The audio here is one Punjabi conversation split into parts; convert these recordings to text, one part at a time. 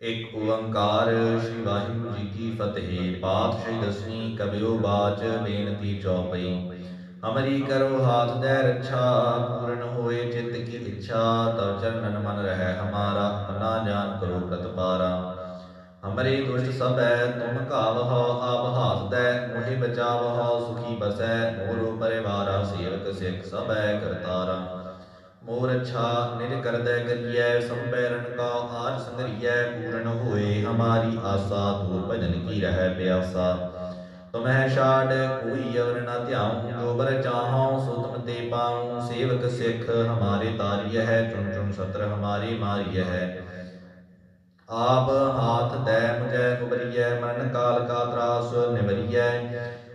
ਇੱਕ ਓੰਕਾਰ ਸ੍ਰੀ ਵਾਹਿਗੁਰੂ ਜੀ ਕੀ ਫਤਿਹ। ਪਾਤਸ਼ਾਹੀ ਦਸਵੀਂ ਕਬਿਓ ਬਾਚ ਬੇਨਤੀ ਚੌਪਈ। ਹਮਰੀ ਕਰੋ ਹਾਥ ਦੇ ਰੱਛਾ, ਪੂਰਨ ਹੋਏ ਚਿੱਤ ਕੀ ਇੱਛਾ, ਤਵ ਚਰਨਨ ਮਨ ਰਹਿ ਹਮਾਰਾ ਨਾ ਜਾਣ ਕਰੋ ਪ੍ਰਤਪਾਰਾ। ਹਮਰੇ ਦੁਸ਼ਟ ਸਭੈ, ਤੁਮ ਕਾਵਹੁ ਆਪ ਹਾਥ ਦੇ ਮੋਹਿ ਬਚਾਵਹੁ, ਸੁਖੀ ਬਸੈ, ਮੋਰੋ ਪਰਿਵਾਰਾ ਸੇਵਕ ਸਿੱਖ ਸਭੈ ਕਰਤਾਰਾ। ਮੋਰ ਅੱਛਾ ਨਿਜ ਕਰੀਐ ਸੰਪੈਰਨ ਕਾ ਆਜ ਸੰਗਰੀਐ, ਪੂਰਨ ਹੋਏ ਹਮਾਰੀ ਆਸਾ ਦੂਰ ਭਜਨ ਕੀ ਰਹਿ ਪਿਆਸਾ। ਤੁਮਹਿ ਛਾੜ, ਕੋਈ ਅਵਰ ਨਾ ਧਿਆਉ, ਜੋ ਬਰ ਚਾਹਉ, ਸੋ ਤੁਮ ਤੇ ਪਾਉ, ਸੇਵਕ ਸਿੱਖ ਹਮਾਰੇ ਤਾਰੀਐ ਹੈ ਚੁਣ ਚੁਣ ਸਤਰ ਹਮਾਰੇ ਮਾਰੀਐ। ਹੈ ਆਪ ਹਾਥ ਦੈ ਮੁਝੈ ਉਬਰੀਐ ਮਰਨ ਕਾਲ ਕਾ ਤਰਾਸ ਨਿਵਰੀਐ,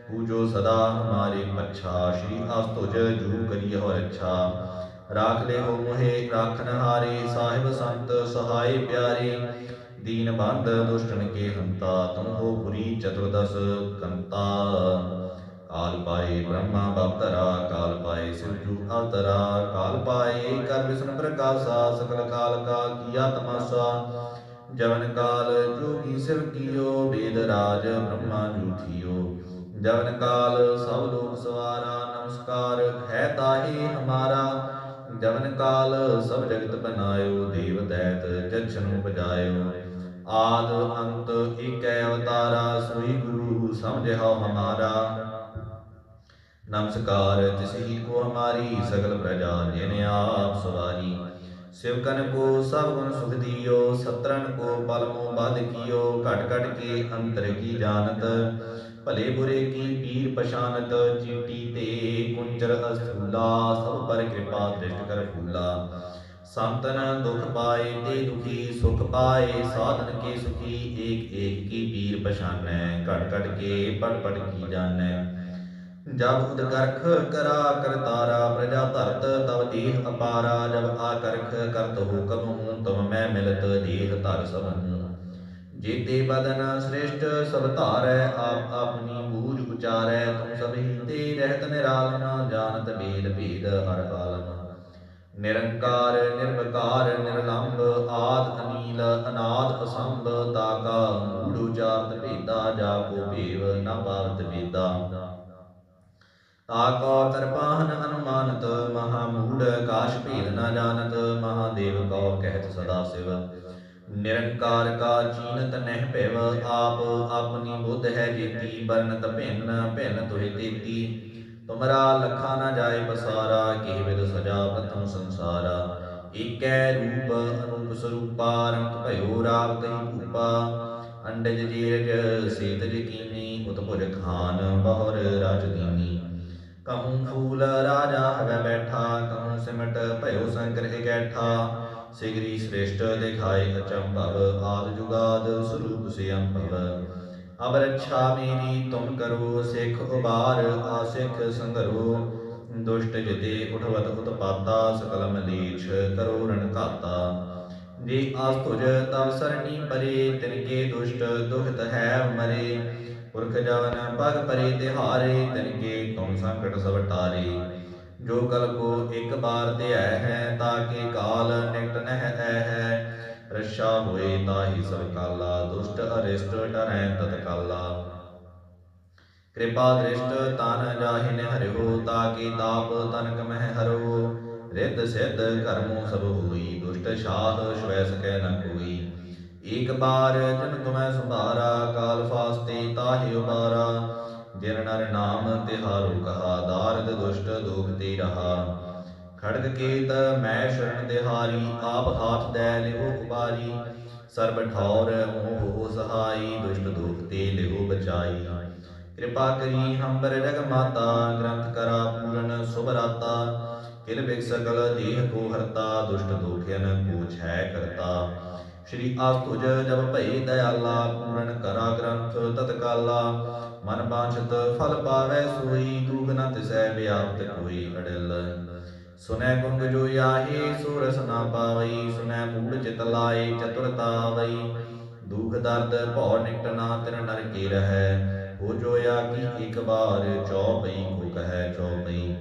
ਪੂਜੋ ਸਦਾ ਹਮਾਰੇ ਪੱਛਾ, ਸ਼੍ਰੀ ਅਸਤੁਜ ਜੂ ਕਰੀ ਹੋ ਰੱਛਾ ਰਾਖ ਲੈ ਹੋ ਮੋਹਿ ਰਾਖਨ ਹਾਰੇ ਸਾਹਿਬ ਸੰਤ ਸਹਾਈ ਪਿਆਰੇ, ਦੀਨ ਬੰਦ ਦੁਸ਼ਟਨ ਕੇ ਹੰਤਾ, ਤੁਮ ਹੋ ਪੁਰੀ ਚਤੁਰਦਸ ਕੰਤਾ। ਕਾਲ ਪਾਏ ਬ੍ਰਹਮਾ ਬਪਤਰਾ, ਕਾਲ ਪਾਏ ਸਿਵਜੂ ਅਵਤਰਾ, ਕਾਲ ਪਾਏ ਕਰ ਵਿਸ਼ਨ ਪ੍ਰਕਾਸ਼ਾ ਸਕਲ ਕਾਲ ਕਾ ਕੀਆ ਤਮਾਸਾ ਜਵਨ ਕਾਲ ਜੋਗੀ ਸਿਵ ਕੀਓ, ਵੇਦ ਰਾਜ ਬ੍ਰਹਮਾ ਜੂਠਿਓ ਜਵਨ ਕਾਲ ਸਭ ਲੋਕ ਸਵਾਰਾ, ਨਮਸਕਾਰ ਹੈ ਤਾਹੀ ਹਮਾਰਾ। ਜਵਨ ਕਾਲ ਸਭ ਜਗਤ ਬਨਾਇਓ ਦੇਵ ਦੈਤ ਜਛਨ ਉਪਜਾਇਓ ਆਦ ਅੰਤ ਏਕੈ ਅਵਤਾਰਾ, ਸੋਈ ਗੁਰੂ ਸਮਝਿਓ ਹਮਾਰਾ। ਨਮਸਕਾਰ ਤਿਸ ਹੀ ਕੋ ਹਮਾਰੀ ਸਗਲ ਪ੍ਰਜਾ, ਜਿਨ ਆਪ ਸਵਾਰੀ। ਸਿਵਕਨ ਕੋ ਸਭ ਗੁਣ ਸੁਖ ਦਿਓ ਸਤਰਨ ਕੋ ਪਲ ਬਦ ਕੀਓ। ਘਟ ਘਟ ਕੇ ਅੰਤਰ ਕੀ ਜਾਣਤ ਭਲੇ ਬੁਰੇ ਕੀ ਪੀਰ ਪਛਾਨਤ ਚੀਟੀ ਤੇ ਕੁੰਚਰ ਅਸੂਲਾ ਸਭ ਪਰ ਕਿਰਪਾ ਦ੍ਰਿਸ਼ਟ ਕਰ ਫੂਲਾ। ਸੰਤਨ ਦੁਖ ਪਾਏ ਤੇ ਦੁਖੀ ਸੁਖ ਪਾਏ, ਸਾਧਨ ਕੇ ਸੁਖੀ ਏਕ ਏਕ ਕੀ ਪੀਰ ਪਛਾਨੈ। ਘਟ ਘਟ ਕੇ ਪੜ ਪੜ ਕੀ ਜਾਣੈ। ਜਬ ਉਦਗਰਖ ਕਰਾ ਕਰਤਾਰਾ ਪ੍ਰਜਾ ਧਰਤ ਤਵ ਦੇਹ ਅਪਾਰਾ। ਜਬ ਆਕਰਖ ਕਰਤ ਹੁਕਮ ਹੂੰ ਤਮ ਮੈਂ ਮਿਲਤ ਦੇਹ ਧਰ ਸਭ। ਹੂੰ ਜੀਤੇ ਬਦਨ ਸ੍ਰੇਸ਼ਟ ਸਭ ਧਾਰੈ, ਆਪ ਆਪਣੀ ਬੂਝ ਉਚਾਰੈ, ਤੁਮ ਸਭੀ ਤੇ ਰਹਿਤ ਨਿਰਾਲਮ ਜਾਣਤ ਵੇਦ ਭੇਦ ਹਰ ਆਲਮ ਨਿਰੰਕਾਰ, ਨਿਰਵਕਾਰ ਨਿਰਲੰਭ ਆਦ ਅਨੀਲ, ਅਨਾਦ ਅਸੰਭ ਤਾਕਾ ਮੂੜ ਉਚਾਰਤ ਭੇਦਾ, ਜਾ ਕੋ ਭੇਵ ਨ ਪਾਵਤ ਵੇਦਾ ਤਾਕੋ ਤਰਪਾਹਨ ਅਨੁਮਾਨਤ, ਮਹਾ ਮੂੜ ਕਾਸ਼ ਭੇਦ ਨਾ ਜਾਣਤ, ਮਹਾਦੇਵ ਕੋ ਕਹਿਤ ਸਦਾ ਸਿਵ। ਨਿਰੰਕਾਰ ਕਾ ਚੀਨਤ ਨਹਿ ਭਿਵ, ਆਪ ਆਪਣੀ ਬੁੱਧ ਹੈ ਜੀਤੀ ਬਰਨਤ ਭਿੰਨ ਭਿੰਨ ਤੋਹਿ ਤੇਤੀ। ਤੁਮਰਾ ਲਖਾ ਨ ਜਾਏ ਪਸਾਰਾ, ਕਿਹ ਵਿਦ ਸਜਾ ਪ੍ਰਥਮ ਸੰਸਾਰਾ। ਏਕੈ ਰੂਪ ਅਨੂਪ ਸਰੂਪਾ, ਰੰਗ ਭਇਓ ਰਾਵ ਕਹੀ ਭੂਪਾ। ਅੰਡਜ ਜੀਰਜ ਸੇਤਜ ਕੀਨੀ ਉਤਪੁਜ ਖਾਨ ਬਹੁਰ ਰਾਜ ਕਹੂੰ ਫੂਲ ਰਾਜਾ ਹਵੈ ਬੈਠਾ, ਕਹੂੰ ਸਿਮਟ ਭਇਓ ਸੰਕਰ ਇਕੈਠਾ ਸਿਗਰੀ ਸ੍ਰੇਸ਼ਟ ਦਿਖਾਏ ਅਚੰਭਵ ਆਦ ਜੁਗਾਦ ਸਰੂਪ ਸੇ ਅਬ ਰੱਛਾ ਮੇਰੀ ਤੁਮ ਕਰੋ, ਸਿੱਖ ਉਬਾਰ ਆਸਿਖ ਸੰਗਰੋ ਦੁਸ਼ਟ ਜਿਤੇ ਉਠਵਤ ਉਤਪਾਤਾ, ਸਕਲ ਮਲੀਛ ਕਰੋ ਰਣ ਘਾਤਾ। ਜੇ ਆਸ ਤੁਜ ਤਵ ਸਰਣੀ ਪਰੇ, ਤਿਨ ਕੇ ਦੁਸ਼ਟ ਦੁਖਤ ਹੈ ਮਰੇ। ਪੁਰਖ ਜਵਨ ਪਗ ਪਰੇ ਤਿਹਾਰੇ, ਤਿਨ ਕੇ ਤੁਮ ਸੰਕਟ ਸਭ ਜੋ ਕਲ ਕੋ ਇੱਕ ਬਾਰ ਧਿਆ ਹੈ ਤਾਕੇ ਕਾਲ ਨਿਕਟ ਨਹਿ ਐ ਹੈ। ਰਸ਼ਾ ਹੋਏ ਤਾਹੀ ਸਭ ਕਾਲਾ, ਦੁਸ਼ਟ ਅਰਿਸ਼ਟ ਡਰੈ ਤਤ ਕਾਲਾ ਕਿਰਪਾ ਦ੍ਰਿਸ਼ਟ ਤਨ ਜਾਹਿਨ ਹਰਿਓ ਤਾਕੇ ਤਾਪ ਤਨਕ ਮਹਿ ਹਰੋ। ਰਿੱਧ ਸਿੱਧ ਕਰਮੋ ਸਭ ਹੋਈ, ਦੁਸ਼ਟ ਸ਼ਾਹ ਸ਼ਵੈ ਸਕੈ ਨ ਕੋਈ। ਏਕ ਬਾਰ ਜਨ ਤੁਮੈ ਸੁਭਾਰਾ, ਕਾਲ ਫਾਸਤੇ ਤਾਹੀ ਉਬਾਰਾ। ਜਿਨ ਨਰ ਨਾਮ ਤਿਹਾਰੋ ਕਹਾ, ਦਾਰਦ ਦੁਸ਼ਟ ਦੋਖ ਤੇ ਰਹਾ। ਖੜਗ ਕੇਤ ਮੈਂ ਸ਼ਰਨ ਦਿਹਾਰੀ, ਆਪ ਹਾਥ ਦੈ ਲਿਹੋ ਉਬਾਰੀ। ਸਰਬ ਠੌਰ ਹੋ ਸਹਾਈ, ਦੁਸ਼ਟ ਦੋਖ ਤੇ ਲਿਓ ਬਚਾਈ। ਕਿਰਪਾ ਕਰੀ ਹੰਬਰ ਜਗ ਮਾਤਾ ਗ੍ਰੰਥ ਕਰਾ ਪੂਰਨ ਸੁਭ ਰਾਤਾ। ਕਿਲ ਬਿਕ ਸਕਲ ਦੇਹ ਕੋ ਹਰਤਾ, ਦੁਸ਼ਟ ਦੋਖਿਨ ਕੋ ਛੈ ਕਰਤਾ। ਸ਼੍ਰੀ ਆਸਤੁਜ ਜਬ ਭਈ ਦਇਆਲਾ, ਪੂਰਨ ਕਰਾ ਗ੍ਰੰਥ ਤਤਕਾਲਾ। ਮਨ ਬਾਂਛਤ ਫਲ ਪਾਵੈ ਸੋਈ ਦੂਖ ਨ ਤਿਸੈ ਵਿਆਪਤ ਕੋਈ ਅੜਿਲ। ਸੁਨੈ ਗੁੰਗ ਜੋ ਆਹੇ, ਸੂਰਸ ਨਾ ਪਾਵਈ, ਸੁਨੈ ਮੂੜ ਚਿਤ ਲਾਏ ਚਤੁਰਤਾ ਵਈ ਦੁਖ ਦਰਦ ਭਉ ਨਿਕਟ ਨਾ ਤਿਨ ਨਰ ਕੇ ਰਹੈ, ਹੋ ਜੋ ਕੀ ਇਕ ਬਾਰ ਚੌਪਈ, ਕੋ ਕਹੈ ਚੌਪਈ।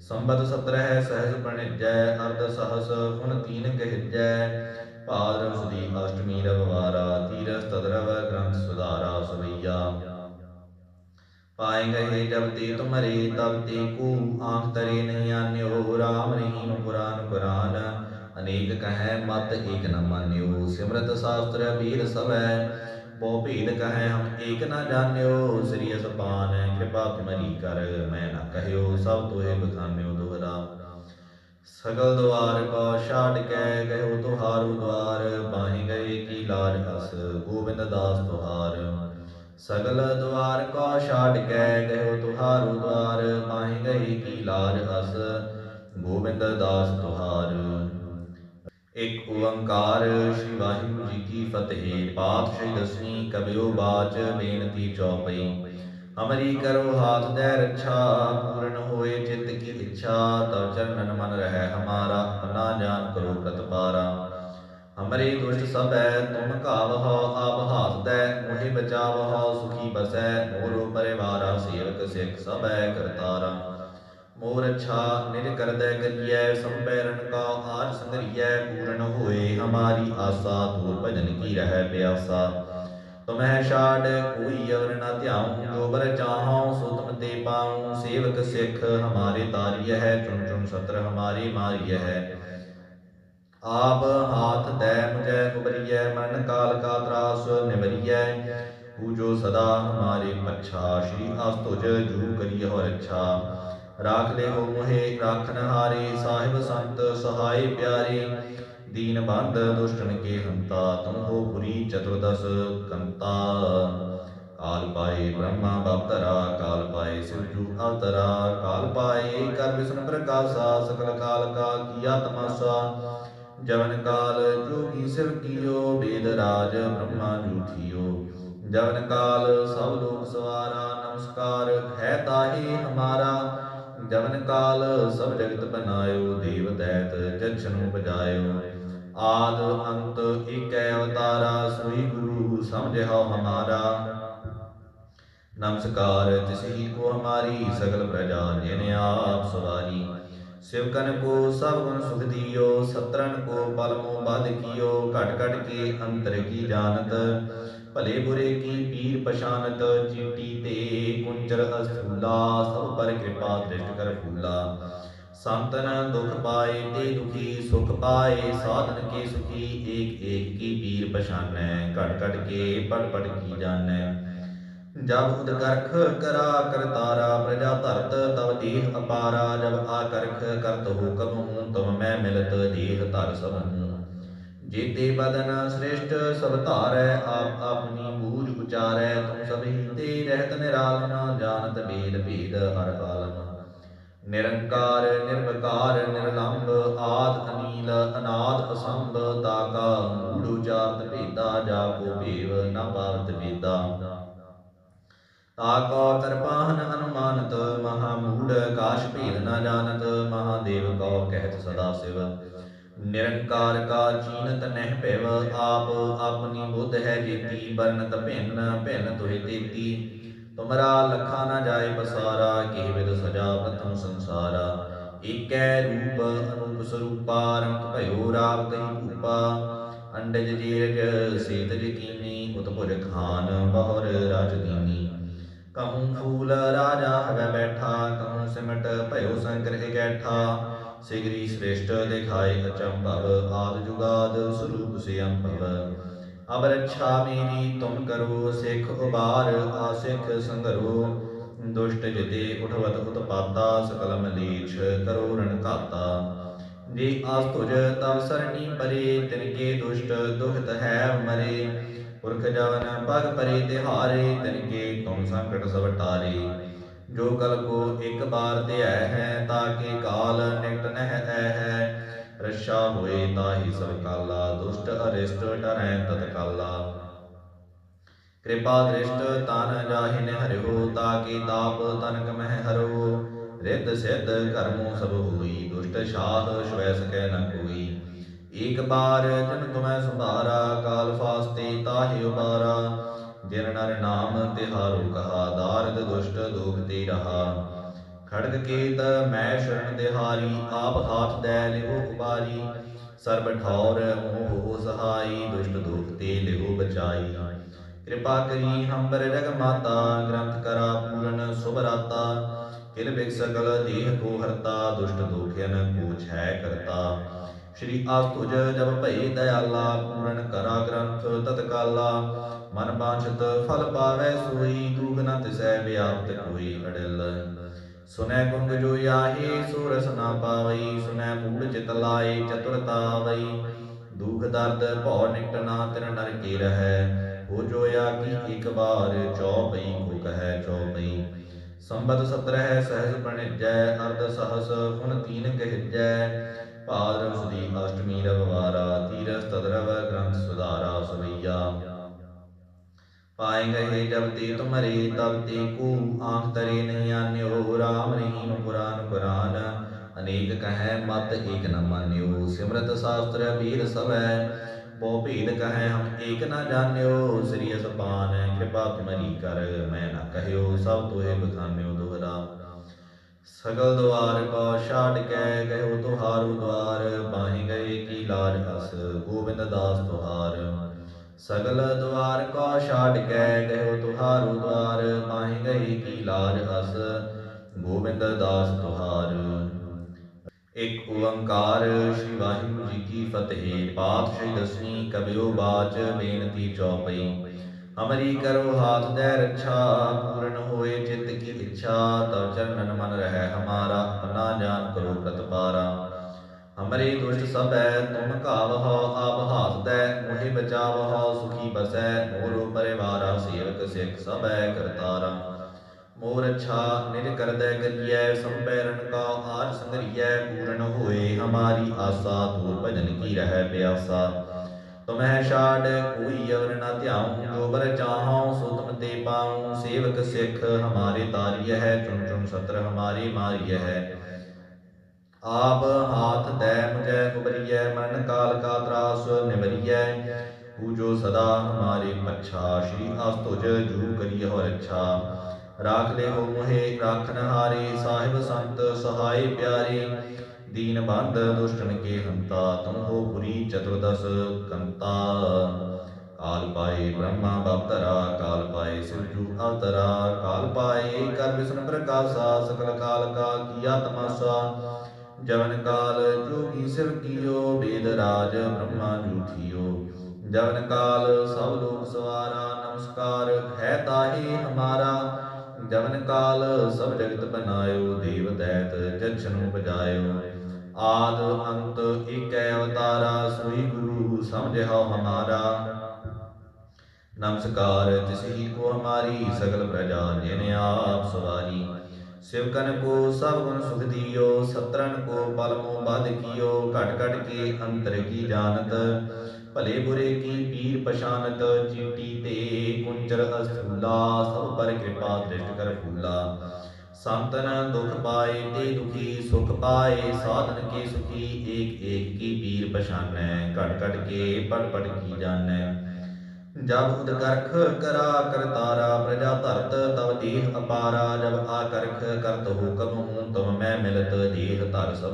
ਸੰਬਤ ਸਤਰਹਿ ਸਹਿਜ ਪ੍ਰਣਿਜੈ, ਅਰਧ ਸਹਸ ਹੁਣ ਤੀਨ ਕਹਿਜੈ ਭਾਦਰਵ ਸੁਦੀ ਅਸ਼ਟਮੀ ਰਵਵਾਰਾ ਤੀਰਸ ਤਦਰਵ ਗ੍ਰੰਥ ਸੁਧਾਰਾ ਸਵਈਆ। ਪਾਏ ਗਏ ਜਬ ਤੇ ਤੁਮਰੇ, ਤਬ ਤੇ ਕੂ ਆਂਖ ਤਰੇ ਨਹੀਂ ਆਨਿਓ, ਰਾਮ ਰਹੀਮ ਪੁਰਾਨ ਪੁਰਾਨ ਅਨੇਕ ਕਹੈ, ਮਤ ਏਕ ਨ ਮੰਨਿਓ। ਸਿਮਰਤ ਸਾਸਤਰ ਵੀਰ ਸਭੈ, ਬਹੁ ਭੇਦ ਕਹੈ, ਹਮ ਏਕ ਨ ਜਾਣਿਓ। ਸ੍ਰੀ ਅਸਪਾਨ, ਕਿਰਪਾ ਤੁਮਰੀ ਕਰ, ਮੈਂ ਨ ਕਹਿਓ, ਸਭ ਤੋਹੇ ਬਖਾਨਿਓ ਦੁਹਰਾ। ਸਗਲ ਦੁਆਰ ਕੋ ਛਾੜ ਕੇ ਗਇਓ ਤੁਹਾਰੂ ਦੁਆਰ ਬਾਹੀ ਗਏ ਕੀ ਲਾਜ ਹਸ, ਗੋਬਿੰਦ ਦਾਸ ਤੁਹਾਰ। ਸਗਲ ਦੁਆਰ ਕੋ ਛਾੜ ਕੇ ਗਇਓ ਤੁਹਾਰੂ ਦੁਆਰ ਬਾਹੀ ਗਏ ਕੀ ਲਾਜ ਹਸ, ਗੋਬਿੰਦ ਦਾਸ ਤੁਹਾਰ। ਇੱਕ ਓੰਕਾਰ ਸ਼੍ਰੀ ਵਾਹਿਗੁਰੂ ਜੀ ਕੀ ਫਤਿਹ, ਪਾਤਸ਼ਾਹੀ ਦਸਵੀਂ ਕਬਿਓ ਬਾਚ, ਬੇਨਤੀ ਚੌਪਈ। ਹਮਰੀ ਕਰੋ ਹਾਥ ਦੇ ਰੱਛਾ, ਪੂਰਨ ਹੋਏ ਚਿੱਤ ਕੀ ਇੱਛਾ ਤਵ ਚਰਨਨ ਮਨ ਰਹਿ ਹਮਾਰਾ ਨਾ ਜਾਣ ਕਰੋ ਪ੍ਰਤਪਾਰਾ। ਹਮਰੇ ਦੁਸ਼ਟ ਸਭੈ, ਤੁਮ ਕਾਵਹੁ ਆਪ ਹਾਥ ਦੇ ਮੋਹਿ ਬਚਾਵਹੁ, ਸੁਖੀ ਬਸੈ, ਮੋਰੋ ਪਰਿਵਾਰਾ, ਸੇਵਕ ਸਿੱਖ ਸਭੈ ਕਰਤਾਰਾ। ਮੋਰ ਅੱਛਾ, ਨਿਜ ਕਰਦੈ ਕਰੀਐ ਸੰਪੈਰਨ ਕਾ ਆਜ ਸੰਗਰੀਐ, ਪੂਰਨ ਹੋਏ ਹਮਾਰੀ ਆਸਾ ਤੂਰ ਭਜਨ ਕੀ ਰਹਿ ਪਿਆਸਾ। ਤੁਮਹਿ ਛਾੜ ਕੋਈ ਅਵਰ ਨਾ ਧਿਆਉ ਜੋ ਚਾਹਉ ਸੋ ਤੁਮ ਤੇ ਪਾਉ, ਸੇਵਕ ਸਿੱਖ ਹਮਾਰੇ ਤਾਰੀਐ ਹੈ, ਚੁਣ ਚੁਣ ਸਤਰ ਹਮਾਰੇ ਮਾਰੀਐ ਹੈ। ਆਪ ਹਾਥ ਦੈ ਮੁਝੈ ਉਬਰੀਐ ਮਨ ਕਾਲ ਕਾ ਤਰਾਸ ਨਿਵਰੀਐ, ਪੂਜੋ ਸਦਾ ਹਮਾਰੇ ਪੱਛਾ ਸ਼੍ਰੀ ਅਸਤੁਜ ਜੂ ਕਰੀਹੁ ਰੱਛਾ ਰਾਖ ਲੈ ਹੋ ਮੋਹਿ ਰਾਖਨ ਹਾਰੇ, ਸਾਹਿਬ ਸੰਤ ਸਹਾਈ ਪਿਆਰੇ ਦੀਨ ਬੰਦ ਦੁਸ਼ਟਨ ਕੇ ਹੰਤਾ, ਤੁਮ ਹੋ ਪੁਰੀ ਚਤੁਰਦਸ ਕੰਤਾ। ਕਾਲ ਪਾਏ ਬ੍ਰਹਮਾ ਬਪਤਰਾ, ਕਾਲ ਪਾਏ ਸਿਵਜੂ ਅਵਤਰਾ, ਕਾਲ ਪਾਏ ਕਰ ਵਿਸ਼ਨ ਪ੍ਰਕਾਸ਼ਾ ਸਕਲ ਕਾਲ ਕਾ ਕੀਆ ਤਮਾਸਾ ਜਵਨ ਕਾਲ ਜੋਗੀ ਸਿਵ ਕੀਓ, ਵੇਦ ਰਾਜ ਬ੍ਰਹਮਾ ਜੂਠਿਓ ਜਵਨ ਕਾਲ ਸਭ ਲੋਕ ਸਵਾਰਾ, ਨਮਸਕਾਰ ਹੈ ਤਾਹੀ ਹਮਾਰਾ। ਜਵਨ ਕਾਲ ਸਭ ਜਗਤ ਬਨਾਇਓ, ਦੇਵ ਦੈਤ ਜਛਨੁ ਬਜਾਇਓ। ਆਦ ਅੰਤ ਏਕੈ ਅਵਤਾਰਾ, ਸੋਈ ਗੁਰੂ ਸਮਝਿਓ ਹਮਾਰਾ। ਨਮਸਕਾਰ, ਤਿਸਹੀ ਕੋ ਹਮਾਰੀ ਸਗਲ ਪ੍ਰਜਾ, ਜਿਨ ਆਪ ਸਵਾਰੀ। ਸਿਵਕਨ ਕੋ ਸਭ ਗੁਣ ਸੁਖ ਦਿਓ ਸਤਰਨ ਕੋ ਪਲ ਮੋ ਬਦ ਕੀਓ, ਘਟ ਘਟ ਕੇ ਅੰਤਰ ਕੀ ਜਾਣਤ? ਭਲੇ ਬੁਰੇ ਕੀ ਪੀਰ ਪਛਾਨਤ? ਚੀਟੀ ਤੇ ਕੁੰਚਰ ਅਸੂਲਾ ਸਭ ਪਰ ਕਿਰਪਾ ਦ੍ਰਿਸ਼ਟ ਕਰ ਫੂਲਾ। ਸੰਤਨ ਦੁਖ ਪਾਏ ਤੇ ਦੁਖੀ ਸੁਖ ਪਾਏ, ਸਾਧਨ ਕੇ ਸੁਖੀ ਏਕ ਏਕ ਕੀ ਪੀਰ ਪਛਾਨੈ ਘਟ ਘਟ ਕੇ ਪੜ ਪੜ ਕੀ ਜਾਣੈ। ਜਬ ਉਦ ਕਰਾ ਕਰਤਾਰਾ ਪ੍ਰਜਾ ਧਰਤ ਤਵ ਦੇਹ ਅਪਾਰਾ, ਜਬ ਆ ਕਰਖ ਕਰਤ ਹੁਕਮ ਹੂੰ ਤਵ ਮੈਂ ਮਿਲਤ ਦੇਹ ਧਰ ਸਭ ਹੂੰ ਜੀਤੇ ਬਦਨ ਸ੍ਰੇਸ਼ਟ ਸਭ ਧਾਰੈ, ਆਪ ਆਪਣੀ ਬੂਝ ਉਚਾਰੈ, ਤੁਮ ਸਭੀ ਤੇ ਰਹਿਤ ਨਿਰਾਲਮ ਜਾਣਤ ਬੇਦ ਭੇਦ ਹਰ ਆਲਮ ਨਿਰੰਕਾਰ, ਨਿਰਵਕਾਰ, ਨਿਰਲੰਭ, ਆਦ ਅਨੀਲ, ਅਨਾਦ ਅਸੰਭ, ਤਾਕਾ ਮੂੜ ਉਚਾਰਤ ਭੇਦਾ ਜਾ ਕੋ ਭੇਵ, ਨ ਪਾਵਤ ਵੇਦਾ ਤਾਕੋ ਤਰਪਾਹਨ ਅਨੁਮਾਨਤ ਮਹਾ ਮੂੜ ਕਾਸ਼ ਭੇਦ ਨਾ ਜਾਣਤ, ਮਹਾਦੇਵ ਕੋ ਕਹਿਤ ਸਦਾ ਸਿਵ। ਨਿਰੰਕਾਰ ਕਾ ਚੀਨਤ ਨਹਿ ਭਿਵ, ਆਪ ਆਪਣੀ ਬੁੱਧ ਹੈ ਜੀਤੀ ਬਰਨਤ ਭਿੰਨ ਭਿੰਨ ਤੁਹਿ ਤੇਤੀ। ਤੁਮਰਾ ਲਖਾ ਨ ਜਾਏ ਪਸਾਰਾ ਕਿਹ ਵਿਦ ਸਜਾ ਪ੍ਰਥਮ ਸੰਸਾਰਾ। ਏਕੈ ਰੂਪ ਅਨੂਪ ਸਰੂਪਾ, ਰੰਗ ਭਇਓ ਰਾਵ ਕਹੀ ਭੂਪਾ ਅੰਡਜ ਜੀਰਜ ਸੇਤਜ ਕੀਨੀ ਉਤਪੁਰ ਖਾਨ ਬਹੁਰ ਰਾਜ ਕਹੂੰ ਫੂਲ ਰਾਜਾ ਹਵੈ ਬੈਠਾ, ਕਹੂੰ ਸਿਮਟ ਭਇਓ ਸੰਕਰ ਇਕੈਠਾ ਸਿਗਰੀ ਸ੍ਰੇਸ਼ਟ ਦਿਖਾਏ ਅਚੰਭਵ, ਆਦ ਜੁਗਾਦ ਸਰੂਪ ਸੇ ਅੰਭਵ ਅਬ ਮੇਰੀ ਤੁਮ ਕਰੋ, ਸਿੱਖ ਉਬਾਰ ਆਸਿਖ ਸੰਗਰੋ। ਦੁਸ਼ਟ ਜਿਤੇ ਉਠਵਤ ਉਤਪਾਤਾ, ਸਕਲ ਮਲੀਛ ਕਰੋ ਰਣ ਜੇ ਆਸ ਤੁਜ ਤਵ ਸਰਣੀ ਪਰੇ, ਤਿਨ ਕੇ ਦੁਸ਼ਟ ਦੁਖਤ ਹੈ ਮਰੇ। ਪੁਰਖ ਜਵਨ ਪਗ ਪਰੇ ਤਿਹਾਰੇ, ਤਿਨ ਕੇ ਤੁਮ ਸੰਕਟ ਸਭ ਜੋ ਕਲ ਕੋ ਇੱਕ ਬਾਰ ਧਿਆ ਹੈ ਤਾਕੇ ਕਾਲ ਨਿਕਟ ਨਹਿ ਹੈ। ਰਸ਼ਾ ਹੋਏ ਤਾਹੀ ਸਭ ਕਾਲਾ, ਦੁਸ਼ਟ ਅਰਿਸ਼ਟ ਡਰੈ ਤਤ ਕਾਲਾ। ਕਿਰਪਾ ਦ੍ਰਿਸ਼ਟ ਤਨ ਜਾਹਿਨ ਹਰਿਓ ਤਾਕੇ ਤਾਪ ਤਨਕ ਮਹਿ ਹਰੋ। ਰਿੱਧ ਸਿੱਧ ਕਰਮੋ ਸਭ ਹੋਈ, ਦੁਸ਼ਟ ਸ਼ਾਹ ਸ਼ਵੈ ਸਕੈ ਨ ਕੋਈ। ਏਕ ਬਾਰ ਜਨ ਤੁਮੈ ਸੁਭਾਰਾ ਕਾਲ ਫਾਸਤੇ ਤਾਹਿ ਉਬਾਰਾ ਜਿਨ ਨਰ ਨਾਮ ਤਿਹਾਰੂ ਕਹਾ, ਦਾਰਦ ਦੁਸ਼ਟ ਦੋਖ ਤੇ ਰਹਾ। ਖੜਗ ਕੇਤ ਮੈਂ ਸ਼ਰਨ ਦਿਹਾਰੀ, ਆਪ ਹਾਥ ਦੈ ਲਿਓ ਉਬਾਰੀ। ਸਰਬ ਠੌਰ ਮੋਹ ਸਹਾਈ, ਦੁਸ਼ਟ ਦੋਖ ਤੇ ਲਿਓ ਬਚਾਈ। ਕਿਰਪਾ ਕਰੀ ਹੰਬਰ ਜਗ ਮਾਤਾ ਗ੍ਰੰਥ ਕਰਾ ਪੂਰਨ ਸੁਭ ਰਾਤਾ। ਕਿਲ ਬਿਕ ਸਕਲ ਦੇਹ ਕੋ ਹਰਤਾ, ਦੁਸ਼ਟ ਦੋਖਿਆਨ ਕੋ ਛੈ ਕਰਤਾ। ਸ਼੍ਰੀ ਆਸਤੁਜ ਜਬ ਭਈ ਦਇਆਲਾ, ਪੂਰਨ ਕਰਾ ਗ੍ਰੰਥ ਤਤਕਾਲਾ। ਮਨ ਬਾਂਛਤ ਫਲ ਪਾਵੈ ਸੋਈ, ਦੁਖ ਨ ਤਿਸੈ, ਵਿਆਪਤ ਕੋਈ ਅੜਿਲ ਸੁਨੈ ਗੁੰਗ ਜੋ ਆਹੇ ਸੋ ਨਾ ਪਾਵਈ, ਸੁਨੈ ਮੂੜ ਚਿਤ ਲਾਏ, ਚਤੁਰਤਾ ਵਈ। ਦੁਖ ਦਰਦ ਭਉ ਨਿਕਟ ਨਾ ਤਿਨ ਨਰ ਕੇ ਰਹੈ, ਹੋ ਜੋ ਆਗੀ ਇਕ ਬਾਰ ਚੌਪਈ ਕੋ ਕਹੈ ਚੌਪਈ। ਸੰਬਤ ਸਤਰਹਿ ਸਹਿਜ ਪ੍ਰਣਿਜੈ, ਅਰਧ ਸਹਸ ਫੁਨ ਤੀਨ ਕਹਿਜੈ ਭਾਦਰਵ ਸੁਦੀ ਅਸ਼ਟਮੀ ਰਵਵਾਰਾ ਤੀਰਸ ਤਦਰਵ ਗ੍ਰੰਥ ਸੁਧਾਰਾ ਸਵਈਆ। ਪਾਏ ਗਏ ਜਬ ਤੇ ਤੁਮਰੇ, ਤਬ ਤੇ ਕੋ ਆਂਖ ਤਰੇ ਨਹੀਂ ਆਨਿਓ, ਰਾਮ ਰਹੀਮ ਪੁਰਾਨ ਪੁਰਾਨ ਅਨੇਕ ਕਹੈ, ਮਤ ਏਕ ਨ ਮਾਨਿਓ। ਸਿਮਰਤ ਸ਼ਾਸਤਰ ਵੀਰ ਸਭੈ, ਬਹੁ ਭੇਦ ਕਹੈ, ਹਮ ਏਕ ਨ ਜਾਣਿਓ। ਸ੍ਰੀ ਅਸਪਾਨ, ਕਿਰਪਾ ਤੁਮਰੀ ਕਰ, ਮੈਂ ਨ ਕਹਿਓ, ਸਭ ਤੋਹਿ ਬਖਾਨਿਓ ਦੋਹਰਾ ਸਗਲ ਦੁਆਰ ਕੋ ਛਾੜ ਕੇ ਗਇਓ ਤੁਹਾਰੂ ਦੁਆਰ ਬਾਹੀ ਗਏ ਕੀ ਲਾਜ ਅਸ, ਗੋਬਿੰਦ ਦਾਸ ਤੁਹਾਰ। ਸਗਲ ਦੁਆਰ ਕੋ ਛਾੜ ਕੇ ਗਇਓ ਤੁਹਾਰੂ ਦੁਆਰ ਬਾਹੀ ਗਏ ਕੀ ਲਾਜ ਅਸ ਗੋਬਿੰਦ ਦਾਸ ਤੁਹਾਰ। ਇੱਕ ਓੰਕਾਰ ਸ਼੍ਰੀ ਵਾਹਿਗੁਰੂ ਜੀ ਕੀ ਫਤਿਹ ਪਾਤਸ਼ਾਹੀ ਦਸਵੀਂ ਕਬਿਓ ਬਾਚ, ਬੇਨਤੀ ਚੌਪਈ। ਹਮਰੀ ਕਰੋ ਹਾਥ ਦੇ ਰੱਛਾ, ਪੂਰਨ ਹੋਏ ਚਿਤ ਕੀ ਇੱਛਾ, ਤਵ ਚਰਨਨ ਮਨ ਰਹਿ ਹਮਾਰਾ ਅਨਾ ਜਾਨ ਕਰੋ ਪ੍ਰਤਪਾਰਾ। ਹਮਰੇ ਦੁਸ਼ਟ ਸਭੈ, ਤੁਮ ਘਾਵਹੁ, ਆਪ ਮੋਹਿ ਬਚਾਵਹੁ, ਸੁਖੀ ਬਸੈ, ਮੋਰੋ ਪਰਿਵਾਰਾ ਸੇਵਕ ਸਿੱਖ ਸਭੈ ਕਰਤਾਰਾ। ਮੋਰ ਅੱਛਾ ਨਿਜ ਕਰਦੈ ਕਰੀਐ ਸੰਪੈਰਨ ਕਾ ਆਜ ਸੰਗਰੀਐ ਪੂਰਨ ਹੋਏ ਹਮਾਰੀ ਆਸਾ ਤੂਰ ਭਜਨ ਕੀ ਰਹਿ ਪਿਆਸਾ। ਤੁਮਹਿ ਛਾੜ, ਕੋਈ ਅਵਰ ਨਾ ਧਿਆਉ, ਜੋ ਬਰ ਚਾਹਉ, ਸੋ ਤੁਮ ਤੇ ਪਾਉ। ਸੇਵਕ ਸਿੱਖ ਹਮਾਰੇ ਤਾਰੀਐ ਹੈ, ਚੁਣ ਚੁਣ ਸਤਰ ਹਮਾਰੇ ਮਾਰੀਐ ਹੈ। ਆਪ ਹਾਥ ਦੈ ਮੁਝੈ ਉਬਰੀਐ ਮਰਨ ਕਾਲ ਕਾ ਤਰਾਸ ਨਿਵਰੀਐ। ਪੂਜੋ ਸਦਾ ਹਮਾਰੇ ਪੱਛਾ ਸ਼੍ਰੀ ਆਸਤੁਜ ਜੂ ਕਰੀਹੁ ਰੱਛਾ ਰਾਖ ਲੈ ਹੋ ਮੋਹਿ ਰਾਖਨ ਹਾਰੇ, ਸਾਹਿਬ ਸੰਤ ਸਹਾਈ ਪਿਆਰੇ। ਦੀਨ ਬੰਦ ਦੁਸ਼ਟਨ ਕੇ ਹੰਤਾ, ਤੁਮ ਹੋ ਪੁਰੀ ਚਤੁਰਦਸ ਕੰਤਾ। ਕਾਲ ਪਾਏ ਬ੍ਰਹਮਾ ਬਪਤਰਾ ਕਾਲ ਪਾਏ ਸਿਰਜੂ ਅਵਤਰਾ। ਕਾਲ ਪਾਏ ਕਰ ਵਿਸ਼ਨ ਪ੍ਰਕਾਸ਼ਾ ਸਕਲ ਕਾਲ ਕਾ ਕੀਆ ਤਮਾਸਾ ਜਵਨ ਕਾਲ ਜੋਗੀ ਸਿਰ ਕੀਓ, ਵੇਦ ਰਾਜ ਬ੍ਰਹਮਾ ਜੂਠਿਓ ਜਵਨ ਕਾਲ ਸਭ ਲੋਕ ਸਵਾਰਾ, ਨਮਸਕਾਰ, ਹੈ ਤਾਹੀ ਹਮਾਰਾ। ਜਵਨ ਕਾਲ ਸਭ ਜਗਤ ਬਨਾਇਓ, ਦੇਵ ਦੈਤ ਜਛਨੁ ਬਜਾਇਓ। ਆਦ ਅੰਤ ਏਕੈ ਅਵਤਾਰਾ, ਸੋਈ ਗੁਰੂ ਸਮਝਿਓ ਹਮਾਰਾ। ਨਮਸਕਾਰ ਤਿਸ ਹੀ ਕੋ ਹਮਾਰੀ, ਸਗਲ ਪ੍ਰਜਾ ਜਿਨ ਆਪ ਸਵਾਰੀ। ਸਿਵਕਨ ਕੋ ਸਭ ਗੁਣ ਸੁਖ ਦਿਓ ਸਤਰਨ ਕੋ ਪਲ ਬਦ ਕੀਓ, ਘਟ ਘਟ ਕੇ ਅੰਤਰ ਕੀ ਜਾਣਤ? ਭਲੇ ਬੁਰੇ ਕੀ ਪੀਰ ਪਛਾਨਤ? ਚੀਟੀ ਤੇ ਕੁੰਚਰ ਅਸੂਲਾ ਸਭ ਪਰ ਕਿਰਪਾ ਦ੍ਰਿਸ਼ਟ ਕਰ ਫੂਲਾ। ਸੰਤਨ ਦੁਖ ਪਾਏ ਤੇ ਦੁਖੀ ਸੁਖ ਪਾਏ, ਸਾਧਨ ਕੇ ਸੁਖੀ ਏਕ ਏਕ ਕੀ ਪੀਰ ਪਛਾਨੈ। ਘਟ ਘਟ ਕੇ ਪੜ ਪੜ ਕੀ ਜਾਣੈ। ਜਬ ਉਦ ਕਰਾ ਕਰਤਾਰਾ ਪ੍ਰਜਾ ਧਰਤ ਤਵ ਦੇਹ ਅਪਾਰਾ, ਜਬ ਆ ਕਰਤ ਹੁਕਮ ਹੂੰ ਤਮ ਮੈਂ ਮਿਲਤ ਦੇਹ ਧਰ ਸਭ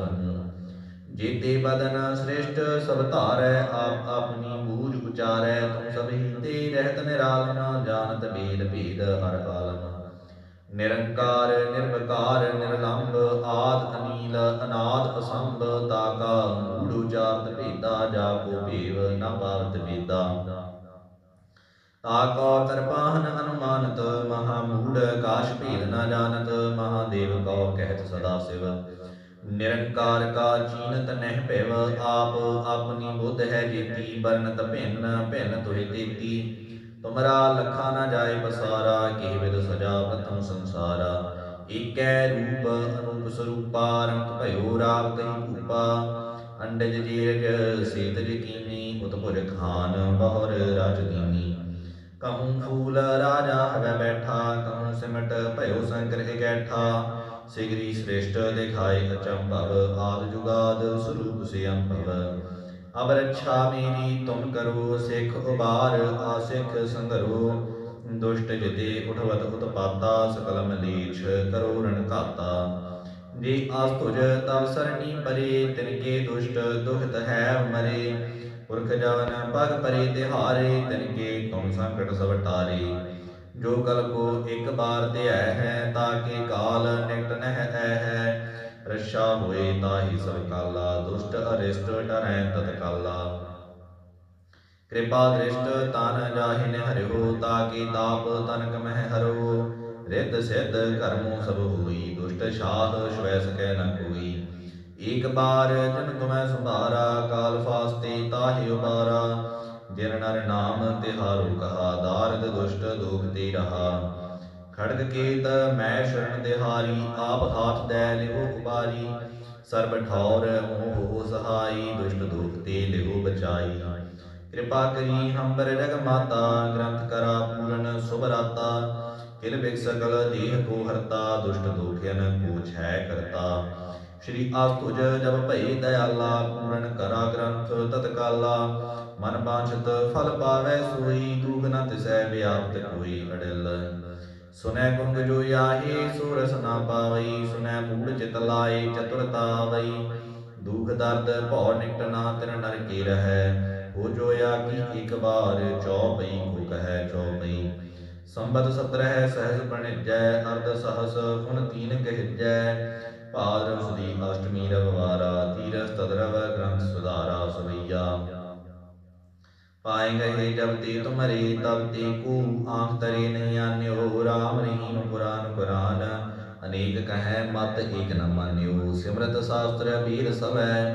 ਜੀਤੇ ਬਦਨ ਸ੍ਰੇਸ਼ਟ ਸਭ ਧਾਰੈ, ਆਪ ਆਪਣੀ ਬੂਝ ਉਚਾਰੈ, ਤੁਮ ਸਭੀ ਤੇ ਰਹਿਤ ਨਿਰਾਲਮ ਜਾਣਤ ਵੇਦ ਭੇਦ ਹਰ ਆਲਮ। ਨਿਰੰਕਾਰ, ਨਿਰਵਕਾਰ ਨਿਰਲੰਭ ਆਦ ਅਨੀਲ, ਅਨਾਦ ਅਸੰਭ ਤਾਕਾ ਮੂੜ ਉਚਾਰਤ ਭੇਦਾ, ਜਾ ਕੋ ਭੇਵ ਨ ਪਾਵਤ ਵੇਦਾ ਤਾਕੋ ਤਰਪਾਹਨ ਅਨੁਮਾਨਤ ਮਹਾ ਮੂੜ ਕਾਸ਼ ਭੇਦ ਨ ਜਾਣਤ, ਮਹਾਦੇਵ ਕਉ ਕਹਿਤ ਸਦਾ ਸਿਵ। ਨਿਰੰਕਾਰ ਕਾ ਚੀਨਤ ਨਹਿ ਭੈਵ, ਆਪ ਆਪਣੀ ਬੁੱਧ ਹੈ ਜੀਤੀ ਬਰਨਤ ਭਿੰਨ ਭਿੰਨ ਤੋਹਿ ਤੇਤੀ। ਤੁਮਰਾ ਲਖਾ ਨ ਜਾਏ ਪਸਾਰਾ, ਕਿਹ ਵਿਦ ਸਜਾ ਪ੍ਰਥਮ ਸੰਸਾਰਾ। ਏਕੈ ਰੂਪ ਅਨੂਪ ਸਰੂਪਾ, ਰੰਗ ਭਇਓ ਰਾਵ ਕਹੀ ਭੂਪਾ। ਅੰਡਜ ਜੀਰਜ ਸੇਤ ਜਕੀਨੀ ਉਤਪੁਰ ਖਾਨ ਬਹੁਰ ਰਾਜ ਦੀਨੀ ਕਹੂੰ ਫੂਲ ਰਾਜਾ ਹਵੈ ਬੈਠਾ, ਕਹੂੰ ਸਿਮਟ ਭਇਓ ਸੰਕਰ ਇਕੈਠਾ ਸਿਗਰੀ ਸ੍ਰੇਸ਼ਟ ਦਿਖਾਏ ਅਚੰਭਵ, ਆਦ ਜੁਗਾਦ ਸਰੂਪ ਸੇ ਅੰਭਵ ਅਬ ਰੱਛਾ ਮੇਰੀ ਤੁਮ ਕਰੋ, ਸਿੱਖ ਉਬਾਰ, ਆਸਿਖ ਸੰਗਰੋ। ਦੁਸ਼ਟ ਜਿਤੇ ਉਠਵਤ ਉਤਪਾਤਾ, ਸਕਲ ਮਲੀਛ ਕਰੋ ਰਣ ਘਾਤਾ ਜੇ ਆਸ ਤੁਜ ਤਵ ਸਰਣੀ ਪਰੇ, ਤਿਨ ਕੇ ਦੁਸ਼ਟ ਦੁਖਤ ਹੈ ਮਰੇ। ਪੁਰਖ ਜਵਨ ਪਗ ਪਰੇ ਤਿਹਾਰੇ ਤਿਨ ਕੇ ਤੁਮ ਸੰਕਟ ਸਭ ਟਾਰੇ। ਜੋ ਕਲ ਕੋ ਇੱਕ ਬਾਰ ਧਿਆ ਹੈ ਤਾਕੇ ਕਾਲ ਨਿਕਟ ਨਹਿ ਐ ਹੈ। ਰਛਾ ਹੋਏ ਤਾਹੀ ਸਭ ਕਾਲਾ, ਦੁਸ਼ਟ ਅਰਿਸ਼ਟ ਟਰੈ ਤਤ ਕਾਲਾ। ਕਿਰਪਾ ਦ੍ਰਿਸ਼ਟ ਤਨ ਜਾਹਿਨ ਹਰਿਓ ਤਾਕੇ ਤਾਪ ਤਨਕ ਮਹਿ ਹਰੋ। ਰਿੱਧ ਸਿੱਧ ਕਰਮੋ ਸਭ ਹੋਈ, ਦੁਸ਼ਟ ਸ਼ਾਹ ਸ਼ਵੈ ਸਕੈ ਨ ਕੋਈ। ਏਕ ਬਾਰ ਜਨ ਤੁਮੈ ਸੁਭਾਰਾ, ਕਾਲ ਫਾਸਤੇ ਤਾਹਿ ਉਬਾਰਾ। ਜਿਨ ਨਰ ਨਾਮ ਤਿਹਾਰੋ ਕਹਾ, ਦਾਰਦ ਦੁਸ਼ਟ ਦੁਖ ਤੇ ਰਹਾ। ਖੜਗ ਕੇਤ ਮੈਂ ਸ਼ਰਨ ਦਿਹਾਰੀ, ਆਪ ਹਾਥ ਦੈ ਲਿਓ ਉਬਾਰੀ। ਸਰਬ ਠੌਰ ਮੋਹ ਸਹਾਈ, ਦੁਸ਼ਟ ਦੁਖ ਤੇ ਲਿਓ ਬਚਾਈ। ਕਿਰਪਾ ਕਰੀ ਹੰਬਰ ਜਗ ਮਾਤਾ, ਗ੍ਰੰਥ ਕਰਾ ਪੂਰਨ ਸੁਭ ਰਾਤਾ। ਕਿਲ ਬਿਕ ਸਕਲ ਦੇਹ ਕੋ ਹਰਤਾ, ਦੁਸ਼ਟ ਦੋਖਿਆਨ ਕੋ ਛੈ ਕਰਤਾ। ਸ਼੍ਰੀ ਆਸਤੁਜ ਜਬ ਭਈ ਦਇਆਲਾ, ਪੂਰਨ ਕਰਾ ਗ੍ਰੰਥ ਤਤਕਾਲਾ, ਮਨ ਬਾਂਛਤ ਫਲ ਪਾਵੈ ਸੋਈ ਦੁਖ ਨ ਤਿਸੈ ਵਿਆਪਤ ਕੋਈ ਅੜਿਲ। ਸੁਨੈ ਗੁੰਗ ਜੋ ਆਹੇ, ਸੂਰਸ ਨਾ ਪਾਵਈ, ਸੁਨੈ ਮੂੜ ਚਿਤ ਲਾਏ ਚਤੁਰਤਾ ਵਈ। ਦੁਖ ਦਰਦ ਭਉ ਨਿਕਟ ਨਾ ਤਿਨ ਨਰ ਕੀ ਰਹੈ? ਹੋ ਜੋ ਆਗੀ ਇਕ ਬਾਰ ਚੌਪਈ ਕੋ ਕਹੈ ਚੌਪਈ। ਸੰਬਤ ਸਤਰਹਿ, ਸਹਿਜ ਪ੍ਰਣਿਜੈ, ਅਰਧ ਸਹਸ, ਫੁਨ ਤੀਨ ਕਹਿਜੈ ਭਾਦਰ ਸੁਦੀ ਅਸ਼ਟਮੀ ਰਵਵਾਰਾ ਤੀਰਸ ਤਦਰਵ ਗ੍ਰੰਥ ਸੁਧਾਰਾ ਸਵਈਆ। ਪਾਏ ਗਏ ਜਬ ਤੇ ਤੁਮਰੇ, ਤਬ ਤੇ ਕੋ ਆਂਖ ਤਰੇ ਨਹੀਂ ਆਨਿਓ, ਰਾਮ ਰਹੀਮ ਪੁਰਾਨ ਪੁਰਾਨ ਅਨੇਕ ਕਹੈ, ਮਤ ਏਕ ਨ ਮਾਨਿਓ। ਸਿਮਰਤ ਸ਼ਾਸਤਰ ਵੀਰ ਸਵੈ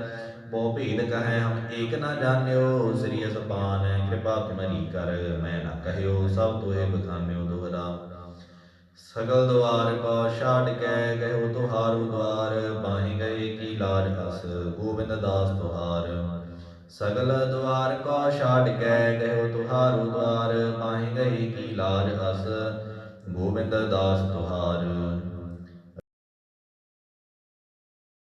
ਬਹੁ ਭੇਦ ਕਹੈ, ਹਮ ਏਕ ਨ ਜਾਣਿਓ। ਸ੍ਰੀ ਅਸਪਾਨ, ਕਿਰਪਾ ਤੁਮਰੀ ਕਰ, ਮੈਂ ਨ ਕਹਿਓ, ਸਭ ਤੋਹਿ ਬਖਾਨਿਓ ਸਗਲ ਦੁਆਰ ਕੋ ਛਾੜ ਕੇ ਗਇਓ ਤੁਹਾਰੂ ਦੁਆਰ ਬਾਹੀ ਗਏ ਕੀ ਲਾਜ ਅਸ ਗੋਬਿੰਦ ਦਾਸ ਤੁਹਾਰ। ਸਗਲ ਦੁਆਰ ਕੋ ਛਾੜ ਕੇ ਗਇਓ ਤੁਹਾਰੂ ਦੁਆਰ ਬਾਹੀ ਗਏ ਕੀ ਲਾਜ ਅਸ ਗੋਬਿੰਦ ਦਾਸ ਤੁਹਾਰ।